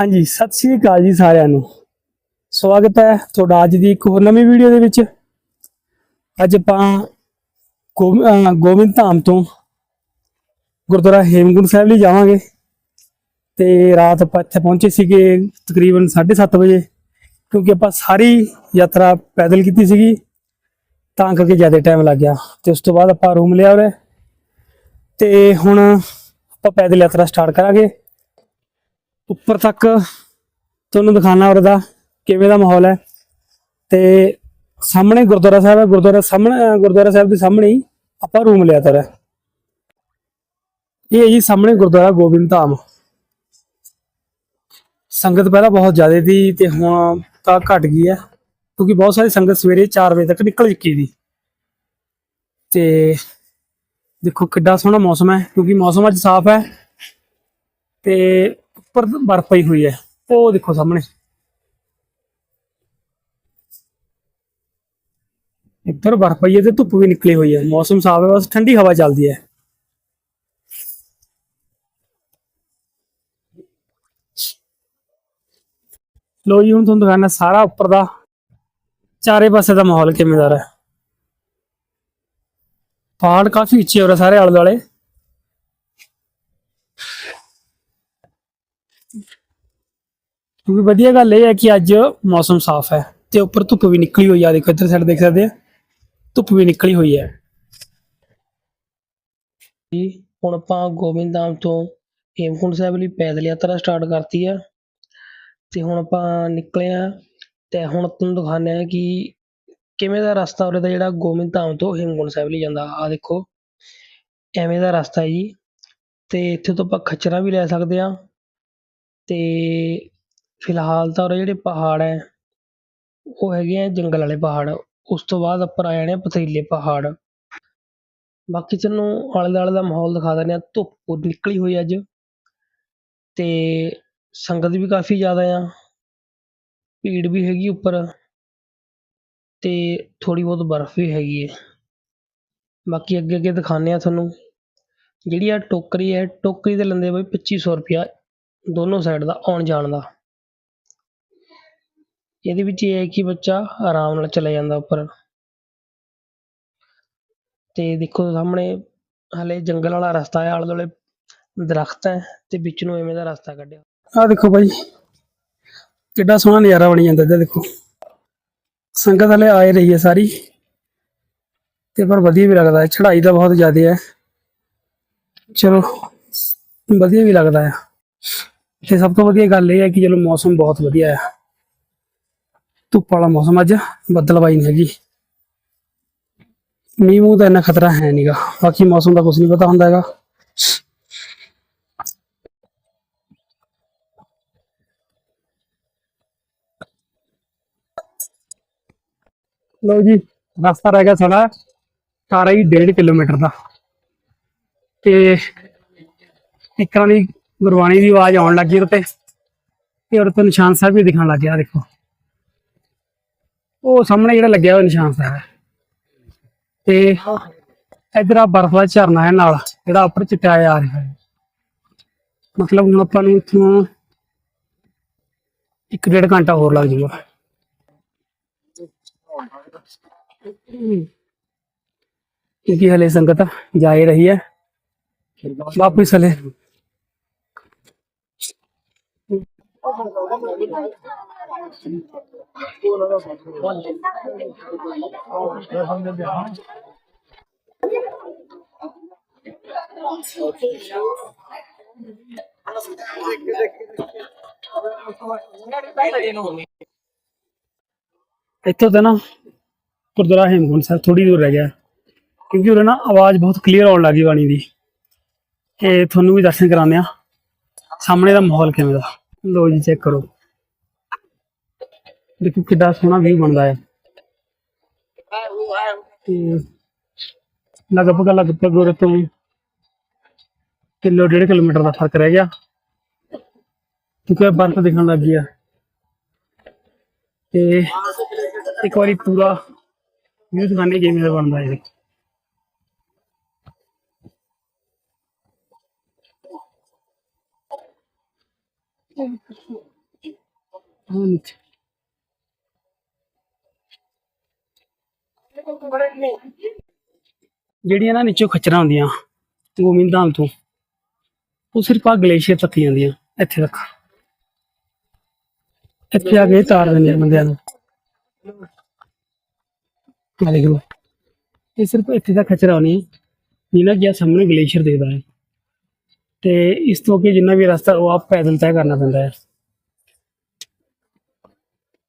ਹਾਂਜੀ, ਸਤਿ ਸ੍ਰੀ ਅਕਾਲ ਜੀ ਸਾਰਿਆਂ ਨੂੰ। ਸਵਾਗਤ ਹੈ ਤੁਹਾਡਾ ਅੱਜ ਦੀ ਇੱਕ ਹੋਰ ਨਵੀਂ ਵੀਡੀਓ ਦੇ ਵਿੱਚ। ਅੱਜ ਆਪਾਂ ਗੋਬ- ਗੋਬਿੰਦ ਧਾਮ ਤੋਂ ਗੁਰਦੁਆਰਾ ਹੇਮਕੁੰਟ ਸਾਹਿਬ ਲਈ ਜਾਵਾਂਗੇ। ਤੇ ਰਾਤ ਆਪਾਂ ਇੱਥੇ ਪਹੁੰਚੇ ਸੀਗੇ ਤਕਰੀਬਨ 7:30 ਵਜੇ, ਕਿਉਂਕਿ ਆਪਾਂ ਸਾਰੀ ਯਾਤਰਾ ਪੈਦਲ ਕੀਤੀ ਸੀਗੀ, ਤਾਂ ਕਰਕੇ ਜ਼ਿਆਦਾ ਟਾਈਮ ਲੱਗ ਗਿਆ। ਤੇ ਉਸ ਤੋਂ ਬਾਅਦ ਆਪਾਂ ਰੂਮ ਲਿਆ ਉਰੇ। ਤੇ ਹੁਣ ਆਪਾਂ ਪੈਦਲ ਯਾਤਰਾ ਸਟਾਰਟ ਕਰਾਂਗੇ। ਉੱਪਰ ਤੱਕ ਤੁਹਾਨੂੰ ਦਿਖਾਣਾ ਦਾ ਕਿਵੇਂ ਦਾ ਮਾਹੌਲ ਹੈ। ਤੇ ਸਾਹਮਣੇ ਗੁਰਦੁਆਰਾ ਸਾਹਿਬ ਹੈ, ਗੁਰਦੁਆਰਾ ਸਾਹਮਣੇ, ਗੁਰਦੁਆਰਾ ਸਾਹਿਬ ਦੇ ਸਾਹਮਣੇ ਹੀ ਆਪਾਂ ਰੂਮ ਲਿਆ ਤਾ ਇਹ ਹੈ ਜੀ ਸਾਹਮਣੇ ਗੁਰਦੁਆਰਾ ਗੋਬਿੰਦ ਧਾਮ। ਸੰਗਤ ਪਹਿਲਾਂ ਬਹੁਤ ਜ਼ਿਆਦਾ ਸੀ ਤੇ ਹੁਣ ਤਾਂ ਘਟ ਗਈ ਹੈ, ਕਿਉਂਕਿ ਬਹੁਤ ਸਾਰੀ ਸੰਗਤ ਸਵੇਰੇ 4 ਵਜੇ ਤੱਕ ਨਿਕਲ ਚੁੱਕੀ ਸੀ। ਤੇ ਦੇਖੋ ਕਿੱਡਾ ਸੋਹਣਾ ਮੌਸਮ ਹੈ, ਕਿਉਂਕਿ ਮੌਸਮ ਅੱਜ ਸਾਫ਼ ਹੈ। ਤੇ ਉੱਪਰ ਬਰਫ਼ ਪਈ ਹੋਈ ਹੈ ਉਹ ਦੇਖੋ ਸਾਹਮਣੇ। ਇੱਧਰ ਬਰਫ਼ ਪਈ ਹੈ ਤੇ ਧੁੱਪ ਵੀ ਨਿਕਲੀ ਹੋਈ ਹੈ। ਮੌਸਮ ਸਾਫ਼ ਹੈ, ਬਸ ਠੰਡੀ ਹਵਾ ਚੱਲਦੀ ਹੈ। ਲੋ ਜੀ, ਹੁਣ ਤੁਹਾਨੂੰ ਦਿਖਾਣਾ ਸਾਰਾ ਉੱਪਰ ਦਾ। ਚਾਰੇ ਪਾਸੇ ਦਾ ਮਾਹੌਲ ਕਿਵੇਂ ਦਾ ਹੈ ਪਹਾੜ ਕਾਫੀ ਉੱਚੇ ਹੋ ਰਹੇ ਸਾਰੇ ਆਲੇ ਦੁਆਲੇ ਕਿਉਂਕਿ ਵਧੀਆ ਗੱਲ ਇਹ ਹੈ ਕਿ ਅੱਜ ਮੌਸਮ ਸਾਫ਼ ਹੈ ਤੇ ਉੱਪਰ ਧੁੱਪ ਵੀ ਨਿਕਲੀ ਹੋਈ ਆ, ਦੇਖੋ ਇੱਧਰ ਸਾਈਡ ਦੇਖ ਸਕਦੇ ਆ। ਧੁੱਪ ਵੀ ਨਿਕਲੀ ਹੋਈ ਹੈ। ਜੀ, ਹੁਣ ਆਪਾਂ ਗੋਬਿੰਦ ਧਾਮ ਤੋਂ ਹੇਮਕੁੰਟ ਸਾਹਿਬ ਲਈ ਪੈਦਲ ਯਾਤਰਾ ਸਟਾਰਟ ਕਰਤੀ ਆ। ਤੇ ਹੁਣ ਆਪਾਂ ਨਿਕਲੇ ਆ ਤੇ ਹੁਣ ਤੁਹਾਨੂੰ ਦਿਖਾਉਂਦੇ ਆ ਕਿ ਕਿਵੇਂ ਦਾ ਰਸਤਾ ਉਰੇ ਦਾ ਜਿਹੜਾ ਗੋਬਿੰਦ ਧਾਮ ਤੋਂ ਹੇਮਕੁੰਟ ਸਾਹਿਬ ਲਈ ਜਾਂਦਾ। ਆ ਦੇਖੋ, ਐਵੇਂ ਦਾ ਰਸਤਾ ਜੀ। ਤੇ ਇੱਥੇ ਤੋਂ ਆਪਾਂ ਖੱਚਰਾਂ ਵੀ ਲੈ ਸਕਦੇ ਆ। ਤੇ ਫਿਲਹਾਲ ਤਾਂ ਉਰੇ ਜਿਹੜੇ ਪਹਾੜ ਹੈ, ਉਹ ਹੈਗੇ ਹੈ ਜੰਗਲ ਵਾਲੇ ਪਹਾੜ, ਉਸ ਤੋਂ ਬਾਅਦ ਉੱਪਰ ਆ ਜਾਣੇ ਆ ਪਥਰੀਲੇ ਪਹਾੜ। ਬਾਕੀ ਤੁਹਾਨੂੰ ਆਲੇ ਦੁਆਲੇ ਦਾ ਮਾਹੌਲ ਦਿਖਾ ਦਿੰਦੇ ਹਾਂ, ਧੁੱਪ ਨਿਕਲੀ ਹੋਈ ਅੱਜ, ਤੇ ਸੰਗਤ ਵੀ ਕਾਫੀ ਜ਼ਿਆਦਾ ਆ, ਭੀੜ ਵੀ ਹੈਗੀ ਉੱਪਰ, ਤੇ ਥੋੜੀ ਬਹੁਤ ਬਰਫ਼ ਵੀ ਹੈਗੀ ਹੈ ਬਾਕੀ ਅੱਗੇ ਅੱਗੇ ਦਿਖਾਉਂਦੇ ਆ ਤੁਹਾਨੂੰ, ਜਿਹੜੀ ਆ ਟੋਕਰੀ ਹੈ, ਟੋਕਰੀ ਦੇ ਲੈਂਦੇ ਬਈ 2500 ਰੁਪਿਆ ਦੋਨੋਂ ਸਾਈਡ ਦਾ ਆਉਣ ਜਾਣ ਦਾ। ਇਹਦੇ ਵਿੱਚ ਇਹ ਹੈ ਕਿ ਬੱਚਾ ਆਰਾਮ ਨਾਲ ਚਲਾ ਜਾਂਦਾ ਉੱਪਰ। ਤੇ ਦੇਖੋ ਸਾਹਮਣੇ ਹਲੇ ਜੰਗਲ ਵਾਲਾ ਰਸਤਾ ਹੈ ਆਲੇ ਦੁਆਲੇ ਦਰਖਤ ਹੈ ਤੇ ਵਿੱਚ ਨੂੰ ਐਵੇਂ ਦਾ ਰਸਤਾ ਕੱਢਿਆ। ਆਹ ਦੇਖੋ ਭਾਈ, ਕਿੱਡਾ ਸੋਹਣਾ ਨਜ਼ਾਰਾ ਬਣੀ ਜਾਂਦਾ ਇੱਧਰ ਦੇਖੋ। ਸੰਗਤ ਹਲੇ ਆਏ ਰਹੀ ਹੈ ਸਾਰੀ ਤੇ ਪਰ ਵਧੀਆ ਵੀ ਲੱਗਦਾ ਹੈ, ਚੜ੍ਹਾਈ ਤਾਂ ਬਹੁਤ ਜ਼ਿਆਦਾ ਹੈ। ਚਲੋ, ਵਧੀਆ ਵੀ ਲੱਗਦਾ ਹੈ ਤੇ ਸਭ ਤੋਂ ਵਧੀਆ ਗੱਲ ਇਹ ਹੈ ਕਿ ਚਲੋ ਮੌਸਮ ਬਹੁਤ ਵਧੀਆ ਹੈ ਧੁੱਪ ਵਾਲਾ ਮੌਸਮ ਅੱਜ ਬੱਦਲਵਾਈ ਨਹੀਂ ਹੈਗੀ। ਮੀਂਹ ਮੂੰਹ ਦਾ ਇੰਨਾ ਖਤਰਾ ਹੈ ਨਹੀਂਗਾ ਬਾਕੀ ਮੌਸਮ ਦਾ ਕੁਝ ਨਹੀਂ ਪਤਾ ਹੁੰਦਾ ਹੈਗਾ। ਲਓ ਜੀ, ਰਸਤਾ ਰਹਿ ਗਿਆ ਸਾਡਾ ਸਾਰਾ ਹੀ 1.5 ਕਿਲੋਮੀਟਰ ਦਾ। ਤੇ ਇੱਕ ਤਰ੍ਹਾਂ ਦੀ ਗੁਰਬਾਣੀ ਦੀ ਆਵਾਜ਼ ਆਉਣ ਲੱਗੀ ਉੱਤੇ। ਤੇ ਉਹਦੇ ਤੋਂ ਨਿਸ਼ਾਨ ਸਾਹਿਬ ਵੀ ਦਿਖਣ ਲੱਗ ਗਿਆ ਦੇਖੋ। ਉਹ ਸਾਹਮਣੇ ਜਿਹੜਾ ਲੱਗਿਆ ਹੋਇਆ ਨਿਸ਼ਾਨ ਸਾਹਿਬ। ਹੈ ਤੇ ਇਧਰ ਆ ਬਰਫ਼ ਦਾ ਝਰਨਾ ਹੈ ਨਾਲ, ਜਿਹੜਾ ਉੱਪਰ ਚਿੱਟਾ ਆ ਰਿਹਾ ਹੈ। ਮਤਲਬ ਹੁਣ ਆਪਾਂ ਨੂੰ ਇੱਥੋਂ ਇੱਕ ਡੇਢ ਘੰਟਾ ਹੋਰ ਲੱਗ ਜਾਊਗਾ। ਕਿਉਂਕਿ ਹਲੇ ਸੰਗਤ ਜਾ ਹੀ ਰਹੀ ਹੈ। ਵਾਪਸ ਹਲੇ। ਇੱਥੋਂ ਤਾਂ ਨਾ ਗੁਰਦੁਆਰਾ ਹੇਮਕੁੰਟ ਸਾਹਿਬ ਥੋੜੀ ਦੂਰ ਰਹਿ ਗਿਆ, ਕਿਉਂਕਿ ਉਰੇ ਨਾ ਆਵਾਜ਼ ਬਹੁਤ ਕਲੀਅਰ ਆਉਣ ਲੱਗੀ ਬਾਣੀ ਦੀ ਤੇ ਤੁਹਾਨੂੰ ਵੀ ਦਰਸ਼ਨ ਕਰਾਉਂਦੇ ਆ ਸਾਹਮਣੇ ਦਾ ਮਾਹੌਲ ਕਿਵੇਂ ਦਾ? ਲੋ ਜੀ ਚੈੱਕ ਕਰੋ। ਦੇਖੋ ਕਿੱਡਾ ਸੋਹਣਾ ਵਿਊ ਬਣਦਾ ਹੈ। ਤੇ ਲਗਭਗ ਲਗਭਗ ਉਰੇ ਤੋਂ ਕਿਲੋ ਡੇਢ ਕਿਲੋਮੀਟਰ ਦਾ ਫ਼ਰਕ ਰਹਿ ਗਿਆ। ਕਿਉਂਕਿ ਬਰਫ਼ ਦਿਖਣ ਲੱਗ ਗਈ ਆ। ਤੇ ਇੱਕ ਵਾਰੀ ਪੂਰਾ ਵਿਊ ਦਿਖਾਣੇ ਕਿਵੇਂ ਦਾ ਬਣਦਾ ਹੈ ਹਾਂ, ਨੀਚੇ। ਜਿਹੜੀਆਂ ਨਾ ਨੀਚੋਂ ਖਚਰਾਂ ਹੁੰਦੀਆਂ, ਗੋਬਿੰਦ ਧਾਮ ਤੋਂ, ਉਹ ਸਿਰਫ ਆ ਗਲੇਸ਼ੀਅਰ ਤੱਕ ਜਾਂਦੀਆਂ ਇੱਥੇ ਤੱਕ ਇੱਥੇ ਆ ਕੇ ਤਾਰ ਦਿੰਦੇ ਬੰਦਿਆਂ ਨੂੰ। ਆ ਦੇਖ। ਇਹ ਸਿਰਫ ਇੱਥੇ ਤੱਕ ਖਚਰਾ ਹੋਣੀ ਹੈ ਜਿਹਨਾਂ ਕਿ ਆ ਸਾਹਮਣੇ ਗਲੇਸ਼ੀਅਰ ਦਿਖਦਾ ਹੈ। ਤੇ ਇਸ ਤੋਂ ਅੱਗੇ ਜਿੰਨਾ ਵੀ ਰਸਤਾ, ਉਹ ਆਪ ਪੈਦਲ ਤੈਅ ਕਰਨਾ ਪੈਂਦਾ ਹੈ।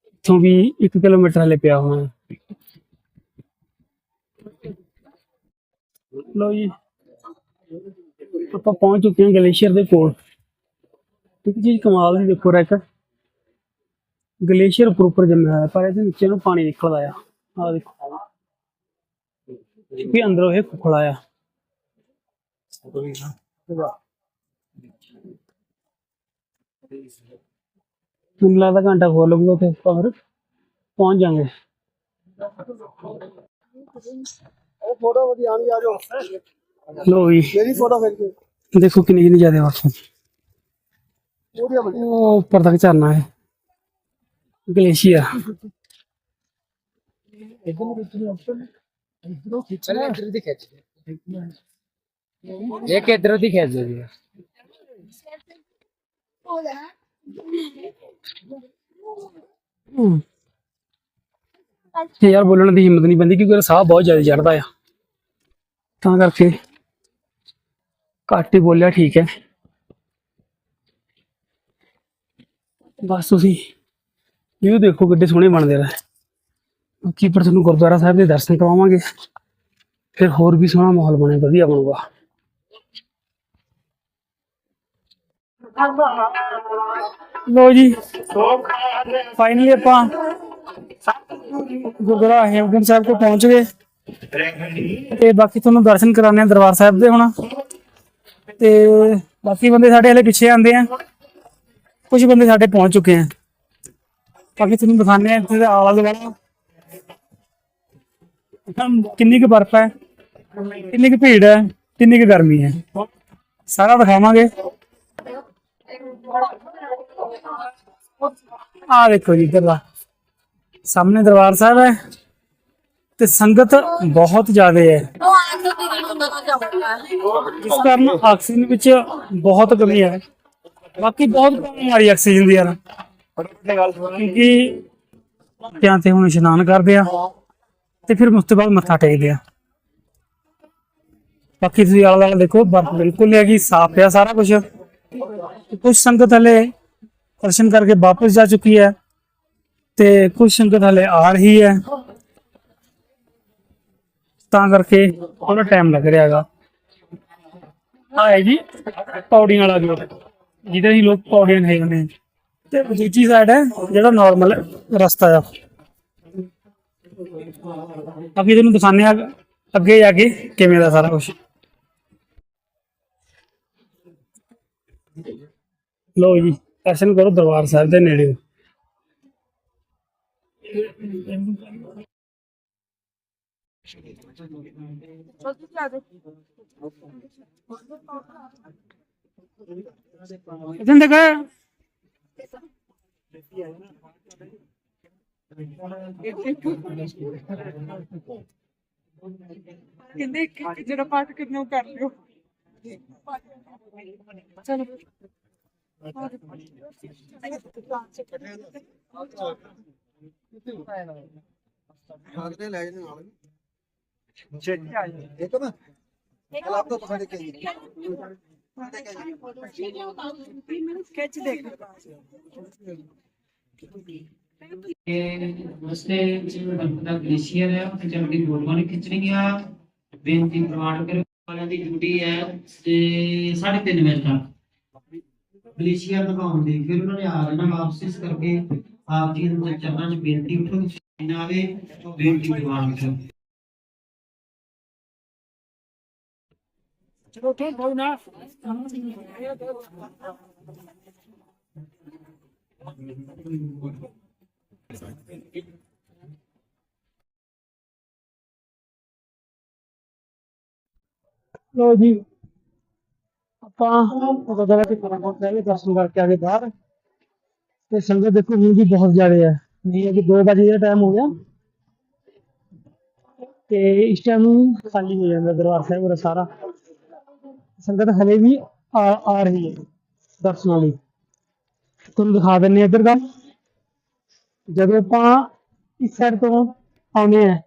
ਇੱਥੋਂ ਵੀ 1 ਕਿਲੋਮੀਟਰ ਹਲੇ ਪਿਆ ਹੋਣਾ ਲੋ ਜੀ। ਆਪਾਂ ਪਹੁੰਚ ਚੁੱਕੇ ਹਾਂ ਗਲੇਸ਼ੀਅਰ ਦੇ ਕੋਲ। ਇੱਕ ਚੀਜ਼ ਕਮਾਲ ਦੀ ਦੇਖੋ ਰੈਕ। ਗਲੇਸ਼ੀਅਰ ਉੱਪਰ ਉੱਪਰ ਜੰਮਿਆ ਹੋਇਆ, ਪਰ ਇਹਦੇ ਨੀਚੇ ਨੂੰ ਪਾਣੀ ਨਿਕਲਦਾ ਆ। ਆ ਦੇਖੋ। ਵੀ ਅੰਦਰੋਂ ਇਹ ਖੁਖਲਾ ਆ। ਮੈਨੂੰ ਲੱਗਦਾ ਘੰਟਾ ਖੋਲ ਲਊਗਾ ਤੇ ਆਪਾਂ ਫਿਰ ਪਹੁੰਚ ਜਾਾਂਗੇ ਉਹ ਫੋਟੋ ਵਧੀਆ ਆਣੀ ਆ ਜਾਓ ਲੋ ਜੀ। ਮੇਰੀ ਫੋਟੋ ਖਿੱਚ ਕੇ? ਦੇਖੋ ਕਿੰਨੀ ਕਿੰਨੀ ਜ਼ਿਆਦਾ ਬਣੀ ਉਹ ਉੱਪਰ ਤੱਕ ਝਰਨਾ ਹੈ। ਗਲੇਸ਼ੀਅਰ। ਇਧਰ ਨੂੰ ਖਿੱਚ ਲਿਆ ਇਧਰੋਂ ਖਿੱਚ ਲਿਆ ਇਧਰ ਦੀ ਖਿੱਚ ਇੱਕ ਇਧਰੋਂ ਦੀ ਖਿੱਚ ਦੇ ਹਮ। ਤੇ ਯਾਰ ਬੋਲਣ ਦੀ ਹਿੰਮਤ ਨਹੀਂ ਪੈਂਦੀ ਕਿਉਂਕਿ ਸਾਹ ਬਹੁਤ ਜ਼ਿਆਦਾ ਚੜਦਾ ਆ। ਤਾਂ ਕਰਕੇ ਘੱਟ ਹੀ ਬੋਲਿਆ, ਠੀਕ ਹੈ। ਬਸ ਤੁਸੀਂ ਵੀਊ ਦੇਖੋ ਕਿੱਡੇ ਸੋਹਣੇ ਬਣਦੇ ਰਹੇ ਬਾਕੀ ਪਰ ਤੁਹਾਨੂੰ ਗੁਰਦੁਆਰਾ ਸਾਹਿਬ ਦੇ ਦਰਸ਼ਨ ਕਰਵਾਵਾਂਗੇ ਫਿਰ ਹੋਰ ਵੀ ਸੋਹਣਾ ਮਾਹੌਲ ਬਣੇ, ਵਧੀਆ ਬਣੂਗਾ। ਲੋ ਜੀ ਫਾਈਨਲੀ ਆਪਾਂ ਗੁਰਦੁਆਰਾ ਹੇਮਕੁੰਟ ਸਾਹਿਬ ਕੋ ਪਹੁੰਚ ਗਏ। ਤੇ ਬਾਕੀ ਤੁਹਾਨੂੰ ਦਰਸ਼ਨ ਕਰਾਣੇ ਆ ਦਰਬਾਰ ਸਾਹਿਬ ਦੇ ਹੁਣ। ਤੇ ਬਾਕੀ ਬੰਦੇ ਸਾਡੇ ਹਲੇ ਪਿੱਛੇ ਆਂਦੇ ਆ। ਕੁਝ ਬੰਦੇ ਸਾਡੇ ਪਹੁੰਚ ਚੁੱਕੇ ਆ। ਬਾਕੀ ਤੁਹਾਨੂੰ ਦਿਖਾਣੇ ਆ ਇੱਥੇ ਦਾ ਆਲਾ ਦੁਆਲਾ। ਕਿੰਨੀ ਕੁ ਬਰਫ਼ ਹੈ, ਕਿੰਨੀ ਕੁ ਭੀੜ ਹੈ, ਕਿੰਨੀ ਕੁ ਗਰਮੀ ਹੈ। ਸਾਰਾ ਦਿਖਾਵਾਂਗੇ। ਆ ਦੇਖੋ ਜੀ ਇੱਧਰ ਦਾ। ਸਾਹਮਣੇ ਦਰਬਾਰ ਸਾਹਿਬ ਹੈ ਤੇ ਸੰਗਤ ਬਹੁਤ ਜ਼ਿਆਦਾ ਹੈ ਜਿਸ ਕਾਰਨ ਆਕਸੀਜਨ ਵਿੱਚ ਬਹੁਤ ਕਮੀ ਹੈ ਬਾਕੀ ਬਹੁਤ ਕਮੀ ਆ ਰਹੀ ਹੈ ਆਕਸੀਜਨ ਦੀ ਯਾਰ ਕਿਉਂਕਿ ਧਿਆਨ ਤੇ ਹੁਣ ਇਸ਼ਨਾਨ ਕਰਦੇ ਆ ਤੇ ਫਿਰ ਉਸ ਤੋਂ ਬਾਅਦ ਮੱਥਾ ਟੇਕਦੇ ਆ ਬਾਕੀ ਤੁਸੀਂ ਆਲਾ ਦੁਆਲਾ ਦੇਖੋ ਬਰਫ਼ ਬਿਲਕੁਲ ਨਹੀਂ ਹੈਗੀ ਸਾਫ਼ ਪਿਆ ਸਾਰਾ ਕੁਝ ਕੁਝ ਸੰਗਤ ਹਲੇ ਦਰਸ਼ਨ ਕਰਕੇ ਵਾਪਸ ਜਾ ਚੁੱਕੀ ਹੈ ਤੇ ਕੁਝ ਸੰਗਤ ਹਲੇ ਆ ਰਹੀ ਹੈ। ਤਾਂ ਕਰਕੇ ਥੋੜਾ ਟਾਈਮ ਲੱਗ ਰਿਹਾ ਹੈਗਾ। ਆ ਹੈ ਜੀ, ਪੌੜੀਆਂ ਵਾਲਾ ਗੇਟ ਜਿਹਦੇ ਹੀ ਲੋਕ ਪੌੜੀਆਂ ਨਹੀਂ ਨੇ ਤੇ ਦੂਜੀ ਸਾਈਡ ਹੈ, ਜਿਹੜਾ ਨਾਰਮਲ ਰਸਤਾ ਆ। ਅੱਗੇ ਤੁਹਾਨੂੰ ਦਿਖਾਣੇ ਆ ਅੱਗੇ ਜਾ ਕੇ ਕਿਵੇਂ ਦਾ ਸਾਰਾ ਕੁਝ ਲੋ ਜੀ, ਦਰਸ਼ਨ ਕਰੋ ਦਰਬਾਰ ਸਾਹਿਬ ਦੇ ਨੇੜੇ ਇਧਰ ਦੇਖ ਕਹਿੰਦੇ ਜਿਹੜਾ ਪਾਠ ਕਰਨਾ ਉਹ ਕਰ ਲਿਓ। ਚਲੋ। ਆਗਰੇ ਲੈ ਜਨੇ ਨਾਲ। ਛੇਤੀ ਆ ਜਾ ਇੱਕ ਨਾ ਆਪ ਤੋਂ ਤੁਹਾਡੇ ਕੇ ਮੈਨੂੰ ਸਕੈਚ ਦੇਖ ਰਸਤੇ ਵਿੱਚ ਬਰਫ ਦਾ। ਗਲੇਸ਼ੀਅਰ ਹੈ ਉੱਥੇ ਚੱਲ ਕੇ ਫੋਟੋਆਂ ਨਹੀਂ ਖਿੱਚਣੀਆਂ ਬੇਨਤੀ ਪ੍ਰਵਾਨ ਕਰੋ ਵਾਲਿਆਂ ਦੀ ਡਿਊਟੀ ਹੈ ਤੇ 3:30 ਵਜੇ ਤੱਕ। ਗਲੇਸ਼ੀਅਰ ਦਿਖਾਉਣ ਦੀ ਫਿਰ ਉਹਨਾਂ ਨੇ ਆ ਜਾਣਾ ਵਾਪਸ ਇਸ ਕਰਕੇ ਆਪ ਜੀ ਨੂੰ ਚਰਨਾਂ 'ਚ ਬੇਨਤੀ ਉਠੋ ਨਾ ਆਵੇ ਬੇਨਤੀ ਪ੍ਰਵਾਨ ਕਰੋ ਚਲੋ ਠੀਕ ਕੋਈ ਨਾ ਲੋ ਜੀ ਆਪਾਂ ਗੁਰਦੁਆਰਾ ਦੇ ਕੋਲ ਪਹਿਲੇ ਦਰਸ਼ਨ ਕਰਕੇ ਆ ਗਏ ਬਾਹਰ ਤੇ ਸੰਗਤ ਦੇਖੋ ਹੁਣ ਵੀ ਬਹੁਤ ਜ਼ਿਆਦਾ ਹੈ ਨਹੀਂ ਹੈ ਕਿ 2 ਵਜੇ ਦਾ ਟਾਈਮ ਹੋ ਗਿਆ। ਤੇ ਇਸ ਟਾਈਮ ਨੂੰ ਖਾਲੀ ਹੋ ਜਾਂਦਾ ਦਰਬਾਰ ਸਾਹਿਬ ਦਾ ਸਾਰਾ। ਸੰਗਤ ਹਲੇ ਵੀ ਆ ਆ ਰਹੀ ਹੈ ਦਰਸ਼ਨਾਂ ਲਈ। ਤੁਹਾਨੂੰ ਦਿਖਾ ਦਿੰਨੇ ਇੱਧਰ ਦਾ। ਜਦੋਂ ਆਪਾਂ ਇਸ ਸਾਈਡ ਤੋਂ ਆਉਂਦੇ ਆ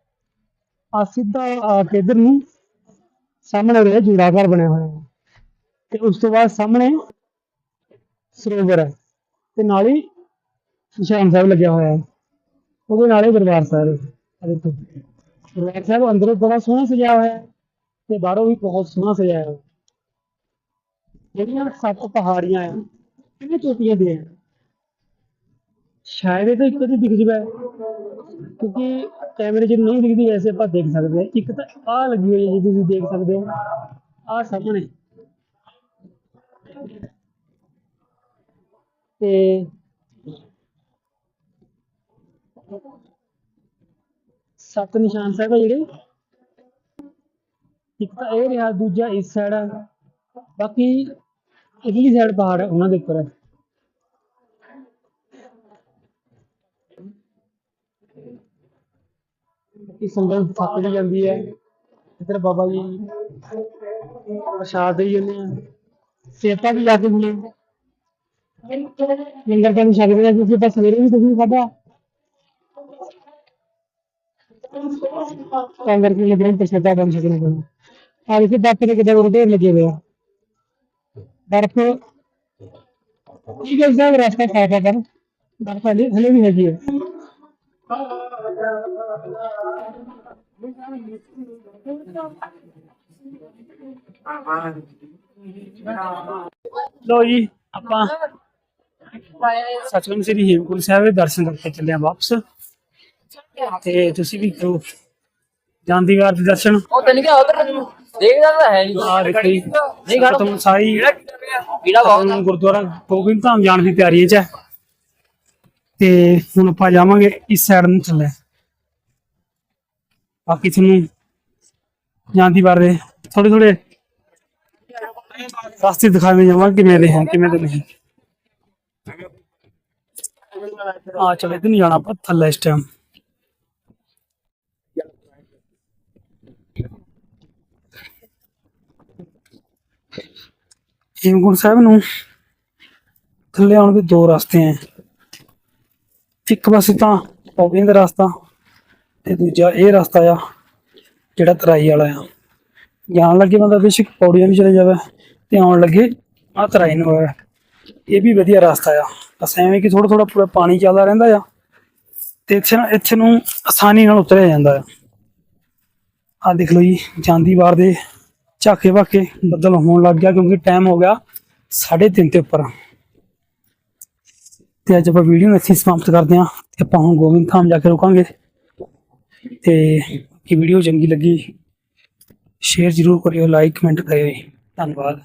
ਆ ਸਿੱਧਾ ਆ ਕੇ ਇੱਧਰ ਨੂੰ ਸਾਹਮਣੇ ਉਰੇ ਜੂੜਾ ਘਰ ਬਣਿਆ ਹੋਇਆ। ਹੈ ਤੇ ਉਸ ਤੋਂ ਬਾਅਦ ਸਾਹਮਣੇ ਸਰੋਵਰ ਹੈ। ਤੇ ਨਾਲ ਹੀ ਨਿਸ਼ਾਨ ਸਾਹਿਬ ਲੱਗਿਆ ਹੋਇਆ ਹੈ ਉਹਦੇ ਨਾਲ ਹੀ ਦਰਬਾਰ ਸਾਹਿਬ ਹੈ ਆਹ ਦੇਖੋ ਦਰਬਾਰ ਸਾਹਿਬ ਅੰਦਰੋਂ ਬੜਾ ਸੋਹਣਾ ਸਜਾਇਆ ਹੋਇਆ ਹੈ ਤੇ ਬਾਹਰੋਂ ਵੀ ਬਹੁਤ ਸੋਹਣਾ ਸਜਾਇਆ ਹੋਇਆ ਹੈ ਜਿਹੜੀਆਂ ਸੱਤ ਪਹਾੜੀਆਂ ਆ ਕਿੰਨੇ ਚੋਟੀਆਂ ਦੇ ਆ ਸ਼ਾਇਦ ਇਹ ਤਾਂ ਇੱਕ ਦੀ ਦਿਖ ਜਵੇ ਕਿਉਂਕਿ ਕੈਮਰੇ 'ਚ ਨਹੀਂ ਦਿਖਦੀ ਵੈਸੇ ਆਪਾਂ ਦੇਖ ਸਕਦੇ ਹਾਂ ਇੱਕ ਤਾਂ ਆਹ ਲੱਗੀ ਹੋਈ ਹੈ ਜੀ ਤੁਸੀਂ ਦੇਖ ਸਕਦੇ ਹੋ ਆਹ ਸਾਹਮਣੇ ਤੇ ਸੱਤ ਨਿਸ਼ਾਨ ਸਾਹਿਬ ਆ ਜਿਹੜੇ। ਇੱਕ ਤਾਂ ਇਹ ਰਿਹਾ ਦੂਜਾ ਇਸ ਸਾਈਡ ਆ। ਬਾਕੀ ਇਡਲੀ ਸਾਈਡ ਪਹਾੜ ਹੈ ਉਹਨਾਂ ਦੇ ਉੱਪਰ। ਹੈ ਬਾਕੀ ਸੰਗਤ ਵੀ ਜਾਂਦੀ ਹੈ। ਇੱਧਰ ਬਾਬਾ ਜੀ ਪ੍ਰਸ਼ਾਦ ਦੇਈ ਜਾਂਦੇ ਆ। ਸੇਤਾ ਵੀ ਜਾ ਕੇ ਹੁਣੇ ਲੰਗਰ ਪਾਣੀ ਛਕਦੇ ਆ ਕਿਉਂਕਿ ਆਪਾਂ ਸਵੇਰੇ ਵੀ ਕੁਝ ਨਹੀਂ ਖਾਧਾ। ਤਾਂ ਕਰਕੇ ਇਹ ਦਿਨ ਪ੍ਰਸ਼ਾਦਾ ਬਣ ਸਕਣੇ ਕੋਲ ਆ ਦੇਖੋ ਬਾਪੇ ਦੇ ਕਿਦਾਂ ਢੇਰ ਲੱਗੇ ਹੋਏ ਆ ਬਰਫ਼ ਠੀਕ ਹੈ ਸਾਹਿਬ ਰਸਤਾ ਖਾ ਖਾ ਕਰ ਬਰਫ਼ ਹਲੇ ਹਲੇ ਵੀ ਹੈਗੀ ਹੈ ਲੋ ਜੀ ਆਪਾਂ ਸੱਚਖੰਡ ਸ੍ਰੀ ਹੇਮਕੁੰਟ ਸਾਹਿਬ ਦੇ ਦਰਸ਼ਨ ਕਰਕੇ ਚੱਲੇ ਆ ਵਾਪਸ ਤੇ ਤੁਸੀਂ ਵੀ ਕਰੋ। ਜਾਂਦੀ ਵਾਰ ਦੇ ਦਰਸ਼ਨ। ਉਹ ਤੈਨੂੰ ਕਿਹਾ ਉਧਰ ਦੇਖਦਾ ਤਾਂ ਹੈ ਨਹੀਂ। ਆ ਦੇਖੋ ਜੀ। ਨਹੀਂ ਖੜੋ। ਤੁਹਾਨੂੰ ਕੀੜਾ ਬਹੁਤ ਹੁਣ ਗੁਰਦੁਆਰਾ ਗੋਬਿੰਦ ਧਾਮ ਜਾਣ ਦੀ ਤਿਆਰੀ 'ਚ ਹੈ ਤੇ ਹੁਣ ਆਪਾਂ ਜਾਵਾਂਗੇ ਇਸ ਸਾਈਡ ਨੂੰ ਚੱਲੇ। ਬਾਕੀ ਤੁਹਾਨੂੰ ਜਾਂਦੀ ਵਾਰ ਦੇ ਥੋੜੇ ਥੋੜੇ ਰਸਤੇ ਦਿਖਾਵੇਂ ਜਾਵਾਂਗੇ ਕਿਵੇਂ ਦੇ ਹੈ ਕਿਵੇਂ ਦੇ ਨਹੀਂ। ਆ ਚਲੇ। ਤੇ ਨਹੀਂ ਜਾਣਾ ਆਪਾਂ ਥੱਲੇ ਇਸ ਟਾਈਮ ਹੇਮਕੁੰਟ ਸਾਹਿਬ ਨੂੰ ਥੱਲੇ ਆਉਣ ਦੇ ਦੋ ਰਸਤੇ ਹੈ ਇੱਕ ਪਾਸੇ ਤਾਂ ਪੌੜੀਆਂ ਦਾ ਰਸਤਾ ਤੇ ਦੂਜਾ ਇਹ ਰਸਤਾ ਆ ਜਿਹੜਾ ਤਰਾਈ ਵਾਲਾ ਆ। ਜਾਣ ਲੱਗੇ ਬੰਦਾ ਬੇਸ਼ੱਕ ਪੌੜੀਆਂ ਵੀ ਚਲੇ ਜਾਵੇ ਤੇ ਆਉਣ ਲੱਗੇ ਆ ਤਰਾਈ ਨੂੰ ਹੋਇਆ। ਇਹ ਵੀ ਵਧੀਆ ਰਸਤਾ ਆ। ਬਸ ਐਵੇਂ ਕਿ ਥੋੜਾ ਥੋੜਾ ਪੂਰਾ ਪਾਣੀ ਚੱਲਦਾ ਰਹਿੰਦਾ ਆ ਤੇ ਇੱਥੇ ਨਾ ਇੱਥੇ ਨੂੰ ਆਸਾਨੀ ਨਾਲ ਉਤਰਿਆ ਜਾਂਦਾ ਆ। ਆ ਦੇਖ ਲਓ ਜੀ, ਜਾਂਦੀ ਵਾਰ ਦੇ ਝਾਕੇ ਵਾਕੇ ਬੱਦਲ ਹੋਣ ਲੱਗ ਗਿਆ ਕਿਉਂਕਿ ਟਾਈਮ ਹੋ ਗਿਆ 3:30 ਤੇ ਉੱਪਰ ਤੇ ਅੱਜ ਆਪਾਂ ਵੀਡੀਓ ਨੂੰ ਇੱਥੇ ਸਮਾਪਤ ਕਰਦੇ ਹਾਂ ਤੇ ਆਪਾਂ ਹੁਣ ਗੋਬਿੰਦ ਧਾਮ ਜਾ ਕੇ ਰੁਕਾਂਗੇ। ਤੇ ਕੀ ਵੀਡੀਓ ਚੰਗੀ ਲੱਗੀ ਸ਼ੇਅਰ ਜ਼ਰੂਰ ਕਰਿਓ ਲਾਈਕ ਕਮੈਂਟ ਕਰਿਓ ਜੀ। ਧੰਨਵਾਦ।